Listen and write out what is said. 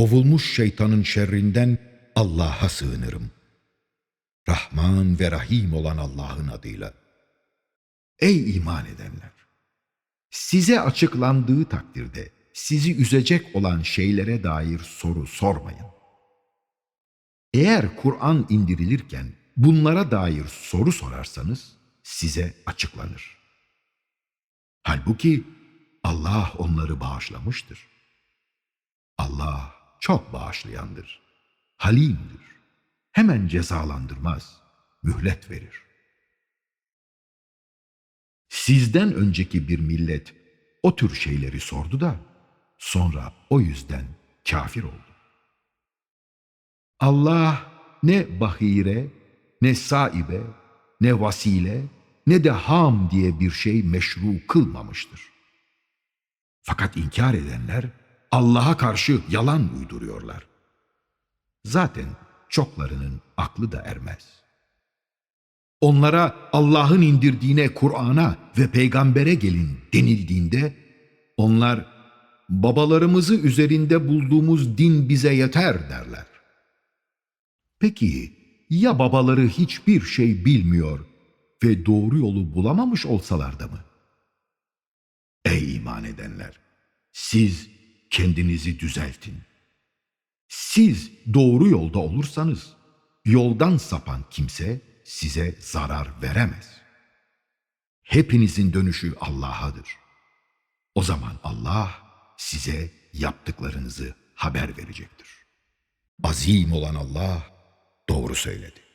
kovulmuş şeytanın şerrinden Allah'a sığınırım. Rahman ve Rahim olan Allah'ın adıyla. Ey iman edenler! Size açıklandığı takdirde sizi üzecek olan şeylere dair soru sormayın. Eğer Kur'an indirilirken bunlara dair soru sorarsanız size açıklanır. Halbuki Allah onları bağışlamıştır. Allah çok bağışlayandır, halimdir. Hemen cezalandırmaz, mühlet verir. Sizden önceki bir millet o tür şeyleri sordu da sonra o yüzden kafir oldu. Allah ne bahire, ne saibe, ne vasile, ne de ham diye bir şey meşru kılmamıştır. Fakat inkar edenler Allah'a karşı yalan uyduruyorlar. Zaten çoklarının aklı da ermez. Onlara Allah'ın indirdiğine Kur'an'a ve peygambere gelin denildiğinde onlar babalarımızı üzerinde bulduğumuz din bize yeter derler. Peki ya babaları hiçbir şey bilmiyor ve doğru yolu bulamamış olsalar da mı? Ey iman edenler! Siz kendinizi düzeltin. Siz doğru yolda olursanız yoldan sapan kimse size zarar veremez. Hepinizin dönüşü Allah'adır. O zaman Allah size yaptıklarınızı haber verecektir. Azim olan Allah doğru söyledi.